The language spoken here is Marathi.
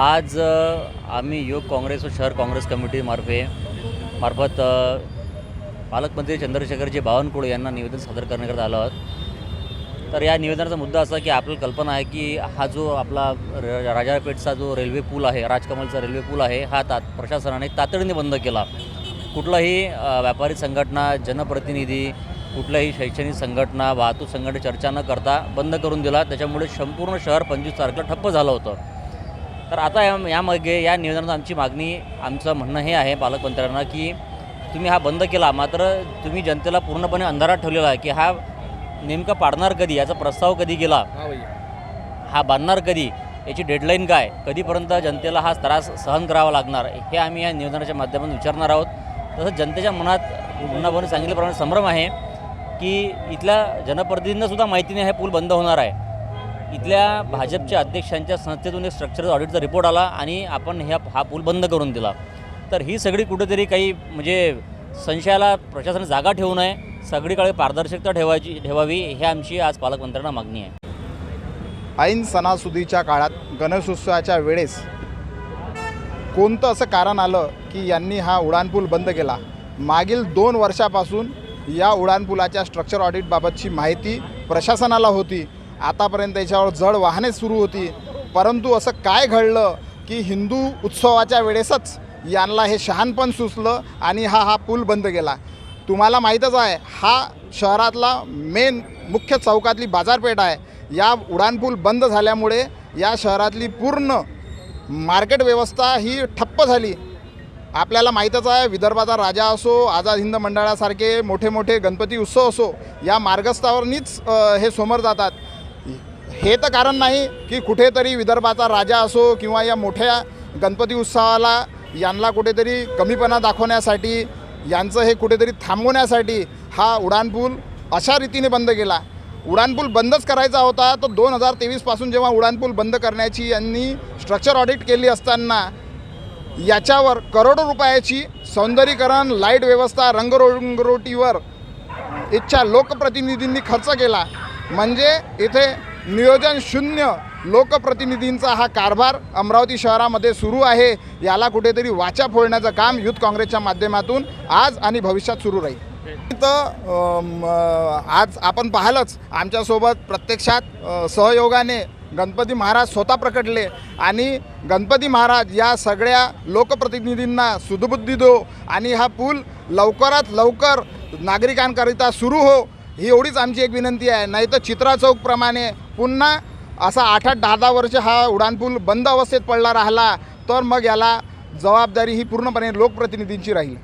आज आम्ही युवक काँग्रेस व शहर काँग्रेस कमिटीमार्फे मार्फत पालकमंत्री चंद्रशेखरजी बावनकुळे यांना निवेदन सादर करण्याकरता आलो आहोत. तर या निवेदनाचा मुद्दा असा की आपल्याला कल्पना आहे की हा जो आपला र- राजापेठचा जो रेल्वे पूल आहे राजकमलचा रेल्वे पूल आहे हा तात प्रशासनाने तातडीने बंद केला. कुठलाही व्यापारी संघटना जनप्रतिनिधी कुठल्याही शैक्षणिक संघटना वाहतूक संघटना चर्चा न करता बंद करून दिला. त्याच्यामुळे संपूर्ण शहर पंचवीस तारखेला ठप्प झालं होतं. तर आता या यामागे या निवेदनात आमची मागणी आमचं म्हणणं हे आहे पालकमंत्र्यांना की तुम्ही हा बंद केला मात्र तुम्ही जनतेला पूर्णपणे अंधारात ठेवलेला आहे की हा नेमका पाडणार कधी याचा प्रस्ताव कधी गेला? हा बांधणार कधी? याची डेडलाईन काय? कधीपर्यंत जनतेला हा त्रास सहन करावा लागणार? हे आम्ही या निवेदनाच्या माध्यमातून विचारणार आहोत. तसंच जनतेच्या मनात पुन्हा सांगितल्याप्रमाणे संभ्रम आहे की इथल्या जनप्रतिनिधींना सुद्धा माहिती नाही हे पूल बंद होणार आहे. इथल्या भाजपच्या अध्यक्षांच्या संस्थेतून एक स्ट्रक्चर ऑडिटचा रिपोर्ट आला आणि आपण ह्या हा पूल बंद करून दिला. तर ही सगळी कुठेतरी काही म्हणजे संशयाला प्रशासन जागा ठेवू नये सगळीकडे पारदर्शकता ठेवायची ठेवावी हे आमची आज पालकमंत्र्यांना मागणी आहे. ऐन सणासुदीच्या काळात गणेशोत्सवाच्या वेळेस कोणतं असं कारण आलं की यांनी हा उड्डाणपूल बंद केला? मागील दोन वर्षापासून या उड्डाणपुलाच्या स्ट्रक्चर ऑडिटबाबतची माहिती प्रशासनाला होती. आतापर्यंत याच्यावर जड वाहने सुरू होती. परंतु असं काय घडलं की हिंदू उत्सवाच्या वेळेसच यांना हे शहाणपण सुचलं आणि हा हा पूल बंद केला तुम्हाला माहीतच आहे हा शहरातला मेन मुख्य चौकातली बाजारपेठ आहे. या उड्डाणपूल बंद झाल्यामुळे या शहरातली पूर्ण मार्केट व्यवस्था ही ठप्प झाली. आपल्याला माहीतच आहे विदर्भाचा राजा असो आझाद हिंद मंडळासारखे मोठे मोठे गणपती उत्सव असो या मार्गस्थावरनीच हे समोर जातात. हे तर कारण नाही की कुठेतरी विदर्भाचा राजा असो किंवा या मोठ्या गणपती उत्सवाला यांना कुठेतरी कमीपणा दाखवण्यासाठी यांचं हे कुठेतरी थांबवण्यासाठी हा उड्डाणपूल अशा रीतीने बंद केला. उड्डाणपूल बंदच करायचा होता तर दोन हजार तेवीसपासून जेव्हा उड्डाणपूल बंद करण्याची यांनी स्ट्रक्चर ऑडिट केली असताना याच्यावर करोडो रुपयाची सौंदर्यीकरण लाइट व्यवस्था रंगरोंगरोटीवर इच्छा लोकप्रतिनिधींनी खर्च केला. म्हणजे इथे नियोजन शून्य लोकप्रतिनिधींचा हा कारभार अमरावती शहरामध्ये सुरू आहे. याला कुठेतरी वाचा फोडण्याचं काम युथ काँग्रेसच्या माध्यमातून आज आणि भविष्यात सुरू राहील. तर आज आपण पाहिलंच आमच्यासोबत प्रत्यक्षात सहयोगाने गणपती महाराज स्वतः प्रकटले आणि गणपती महाराज या सगळ्या लोकप्रतिनिधींना सुदबुद्धी दो आणि हा पूल लवकरात लवकर नागरिकांकरिता सुरू हो. ही एवढीच आमची एक विनंती आहे. नाही तर चित्रा चौकप्रमाणे पुन्हा असा आठ आठ दहा दहा वर्ष हा उड्डाणपूल बंद अवस्थेत पडला राहिला तर मग याला जबाबदारी ही पूर्णपणे लोकप्रतिनिधींची राहील.